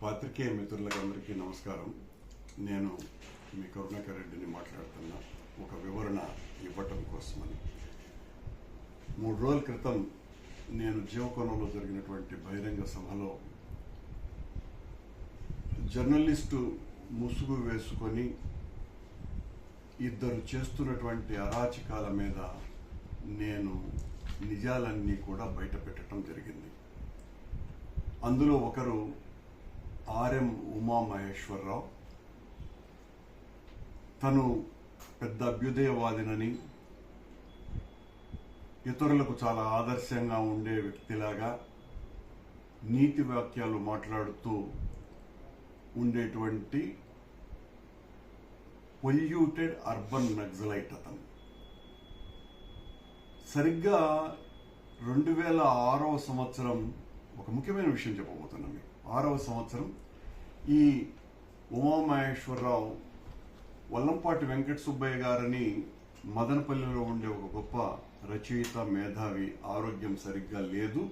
పాత్రికేయ మిత్రులకు అందరికీ నమస్కారం. నేను మీ కరుణాకర్ రెడ్డిని మాట్లాడుతున్నా. ఒక వివరణ ఇవ్వటం కోసమని. మూడు రోజుల క్రితం నేను జీవకోణంలో జరిగినటువంటి బహిరంగ సభలో జర్నలిస్టు ముసుగు వేసుకొని ఇద్దరు చేస్తున్నటువంటి అరాచకాల మీద నేను నిజాలన్నీ కూడా బయట పెట్టడం జరిగింది. అందులో ఒకరు ఆర్ఎం ఉమా మహేశ్వరరావు తను పెద్ద అభ్యుదయవాదినని ఇతరులకు చాలా ఆదర్శంగా ఉండే వ్యక్తిలాగా నీతి వాక్యాలు మాట్లాడుతూ ఉండేటువంటి పొల్యూటెడ్ అర్బన్ నక్సలైట్ అతను. సరిగ్గా రెండు వేల ఆరవ సంవత్సరం ఒక ముఖ్యమైన విషయం చెప్పబోతున్నాను మీకు. ఆరవ సంవత్సరం. ఈ ఉమామహేశ్వరరావు వల్లంపాటి వెంకట సుబ్బయ్య గారని మదనపల్లిలో ఉండే ఒక గొప్ప రచయిత మేధావి ఆరోగ్యం సరిగ్గా లేదు.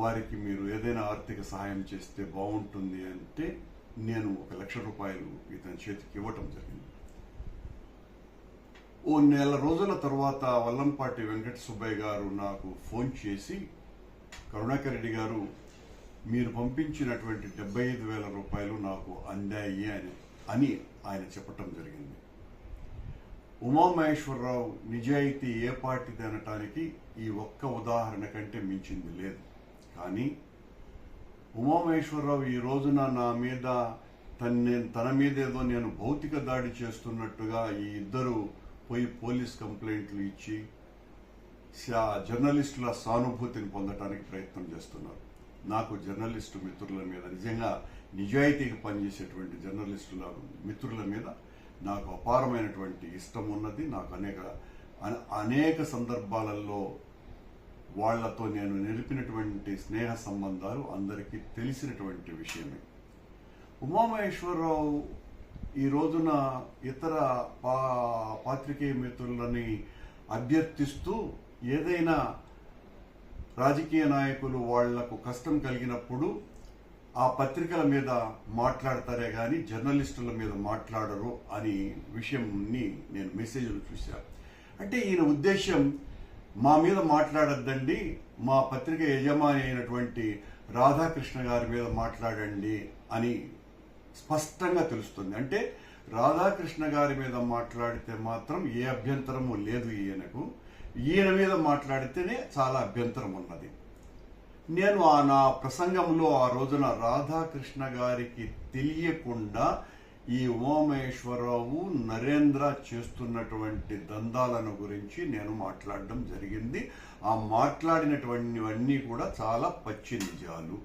వారికి మీరు ఏదైనా ఆర్థిక సహాయం చేస్తే బాగుంటుంది అంటే నేను ఒక లక్ష రూపాయలు ఇతని చేతికి ఇవ్వటం జరిగింది. ఓ నెల రోజుల తర్వాత వల్లంపాటి వెంకట సుబ్బయ్య గారు నాకు ఫోన్ చేసి కరుణాకర్ రెడ్డి గారు మీరు పంపించినటువంటి డెబ్బై ఐదు వేల రూపాయలు నాకు అందాయి అని అని ఆయన చెప్పటం జరిగింది. ఉమామహేశ్వరరావు నిజాయితీ ఏ పార్టీది అనటానికి ఈ ఒక్క ఉదాహరణ కంటే మించింది లేదు. కానీ ఉమామహేశ్వరరావు ఈ రోజున నా మీద తన తన మీద ఏదో నేను భౌతిక దాడి చేస్తున్నట్టుగా ఈ ఇద్దరు పోయి పోలీస్ కంప్లైంట్లు ఇచ్చి శా- జర్నలిస్టుల సానుభూతిని పొందటానికి ప్రయత్నం చేస్తున్నారు. నాకు జర్నలిస్టు మిత్రుల మీద నిజంగా నిజాయితీగా పనిచేసేటువంటి జర్నలిస్టుల మిత్రుల మీద నాకు అపారమైనటువంటి ఇష్టం ఉన్నది. నాకు అనేక అనేక సందర్భాలలో వాళ్ళతో నేను నిలిపినటువంటి స్నేహ సంబంధాలు అందరికీ తెలిసినటువంటి విషయమే. ఉమామహేశ్వరరావు ఈ రోజున ఇతర పా పాత్రికేయ మిత్రులని అభ్యర్థిస్తూ ఏదైనా రాజకీయ నాయకులు వాళ్ళకు కష్టం కలిగినప్పుడు ఆ పత్రికల మీద మాట్లాడతారే కానీ జర్నలిస్టుల మీద మాట్లాడరు అని విషయంని నేను మెసేజ్లు చూశాను అంటే ఈయన ఉద్దేశం మా మీద మాట్లాడద్దండి మా పత్రిక యజమాని అయినటువంటి రాధాకృష్ణ గారి మీద మాట్లాడండి అని స్పష్టంగా తెలుస్తుంది. అంటే రాధాకృష్ణ గారి మీద మాట్లాడితే మాత్రం ఏ అభ్యంతరము లేదు ఈయనకు. ఈయన మీద మాట్లాడితేనే చాలా అభ్యంతరం ఉన్నది. నేను ఆ నా ప్రసంగంలో ఆ రోజున రాధాకృష్ణ గారికి తెలియకుండా ఈ ఉమామహేశ్వరరావు నరేంద్ర చేస్తున్నటువంటి దందాలను గురించి నేను మాట్లాడడం జరిగింది. ఆ మాట్లాడినటువంటివన్నీ కూడా చాలా పచ్చి నిజాలు.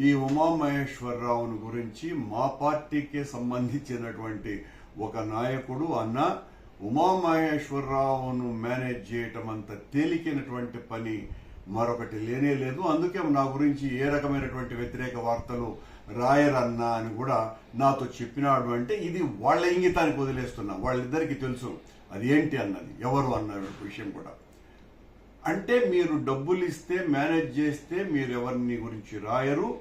ఈ ఉమామహేశ్వరరావును గురించి మా పార్టీకే సంబంధించినటువంటి ఒక నాయకుడు అన్న ఉమామహేశ్వరరావును మేనేజ్ చేయటం అంత తేలికైనటువంటి పని మరొకటి లేనే లేదు. అందుకే నా గురించి ఏ రకమైనటువంటి వ్యతిరేక వార్తలు రాయరన్నా అని కూడా నాతో చెప్పినాడు అంటే ఇది వాళ్ళ ఇంగితానికి వదిలేస్తున్నా. వాళ్ళిద్దరికీ తెలుసు అది ఏంటి అన్నది ఎవరు అన్న విషయం కూడా. అంటే మీరు డబ్బులు ఇస్తే మేనేజ్ చేస్తే మీరు ఎవరిని గురించి రాయరు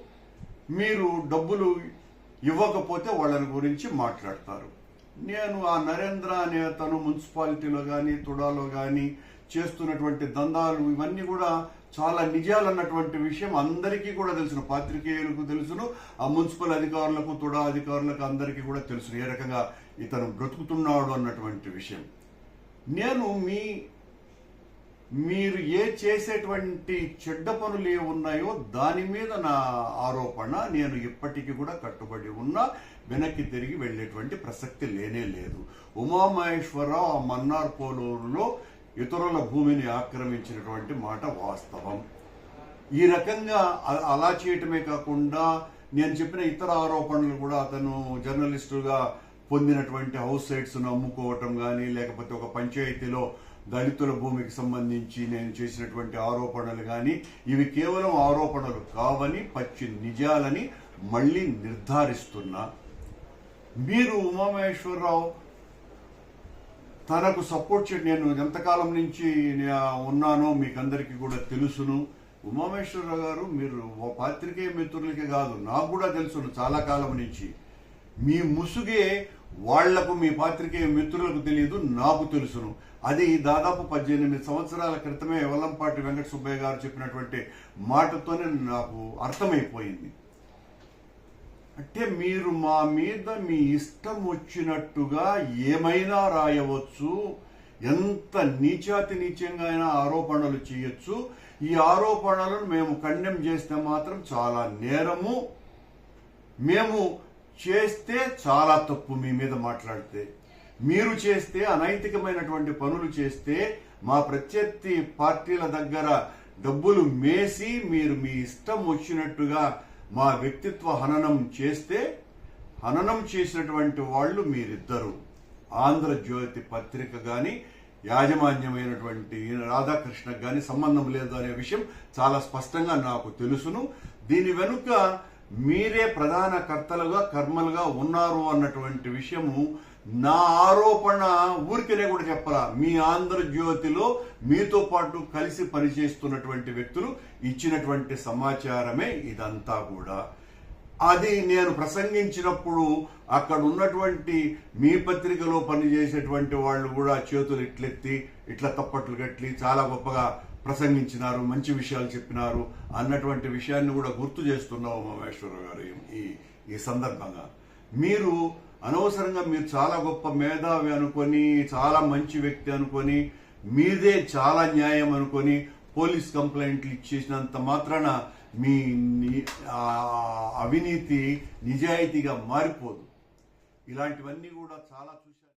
మీరు డబ్బులు ఇవ్వకపోతే వాళ్ళని గురించి మాట్లాడతారు. నేను ఆ నరేంద్ర అనే తను మున్సిపాలిటీలో కానీ తుడాలో కానీ చేస్తున్నటువంటి దందాలు ఇవన్నీ కూడా చాలా నిజాలు అన్నటువంటి విషయం అందరికీ కూడా తెలుసును. పాత్రికేయులకు తెలుసును ఆ మున్సిపల్ అధికారులకు తుడా అధికారులకు అందరికీ కూడా తెలుసును ఏ రకంగా ఇతను బ్రతుకుతున్నాడు అన్నటువంటి విషయం. నేను మీ మీరు ఏ చేసేటువంటి చెడ్డ పనులు ఏ ఉన్నాయో దాని మీద నా ఆరోపణ. నేను ఇప్పటికీ కూడా కట్టుబడి ఉన్నా వెనక్కి తిరిగి వెళ్ళేటువంటి ప్రసక్తి లేనే లేదు. ఉమామహేశ్వరరావు ఆ మన్నార్ కోలూరులో ఇతరుల భూమిని ఆక్రమించినటువంటి మాట వాస్తవం. ఈ రకంగా అలా చేయటమే కాకుండా నేను చెప్పిన ఇతర ఆరోపణలు కూడా అతను జర్నలిస్టుగా పొందినటువంటి హౌస్ సైట్స్ను అమ్ముకోవటం కానీ లేకపోతే ఒక పంచాయతీలో దళితుల భూమికి సంబంధించి నేను చేసినటువంటి ఆరోపణలు కానీ ఇవి కేవలం ఆరోపణలు కావని పచ్చి నిజాలని మళ్ళీ నిర్ధారిస్తున్నా. మీరు ఉమామహేశ్వరరావు తనకు సపోర్ట్ చే నేను ఎంతకాలం నుంచి ఉన్నానో మీకందరికీ కూడా తెలుసును. ఉమామేశ్వరరావు గారు మీరు ఓ పాత్రికేయ మిత్రులకి కాదు నాకు కూడా తెలుసును చాలా కాలం నుంచి. మీ ముసుగే వాళ్ళకు మీ పాత్రికేయ మిత్రులకు తెలియదు నాకు తెలుసును. అది దాదాపు పద్దెనిమిది సంవత్సరాల క్రితమే వల్లంపాటి వెంకట సుబ్బయ్య గారు చెప్పినటువంటి మాటతోనే నాకు అర్థమైపోయింది. అంటే మీరు మా మీద మీ ఇష్టం వచ్చినట్టుగా ఏమైనా రాయవచ్చు ఎంత నీచాతి నీచంగా అయినా ఆరోపణలు చేయొచ్చు. ఈ ఆరోపణలను మేము ఖండం చేస్తే మాత్రం చాలా నేరము. మేము చేస్తే చాలా తప్పు మీ మీద మాట్లాడితే. మీరు చేస్తే అనైతికమైనటువంటి పనులు చేస్తే మా ప్రత్యర్థి పార్టీల దగ్గర డబ్బులు మేసి మీరు మీ ఇష్టం వచ్చినట్టుగా మా వ్యక్తిత్వ హననం చేస్తే హననం చేసినటువంటి వాళ్ళు మీరిద్దరు. ఆంధ్రజ్యోతి పత్రిక కానీ యాజమాన్యమైనటువంటి రాధాకృష్ణ కానీ సంబంధం లేదు అనే విషయం చాలా స్పష్టంగా నాకు తెలుసును. దీని వెనుక మీరే ప్రధాన కర్తలుగా కర్మలుగా ఉన్నారు అన్నటువంటి విషయము నా ఆరోపణ ఊరికనే కూడా చెప్పరా. మీ ఆంధ్రజ్యోతిలో మీతో పాటు కలిసి పనిచేస్తున్నటువంటి వ్యక్తులు ఇచ్చినటువంటి సమాచారమే ఇదంతా కూడా. అది నేను ప్రసంగించినప్పుడు అక్కడ ఉన్నటువంటి మీ పత్రికలో పనిచేసేటువంటి వాళ్ళు కూడా చేతులు ఇట్లెత్తి ఇట్లా తప్పట్లు కట్టి చాలా గొప్పగా ప్రసంగించినారు మంచి విషయాలు చెప్పినారు అన్నటువంటి విషయాన్ని కూడా గుర్తు చేస్తున్నావు మహేశ్వరరావు గారు ఈ ఈ సందర్భంగా. మీరు అనవసరంగా మీరు చాలా గొప్ప మేధావి అనుకొని చాలా మంచి వ్యక్తి అనుకొని మీదే చాలా న్యాయం అనుకొని పోలీస్ కంప్లైంట్లు ఇచ్చేసినంత మాత్రాన మీ అవినీతి నిజాయితీగా మారిపోదు. ఇలాంటివన్నీ కూడా చాలా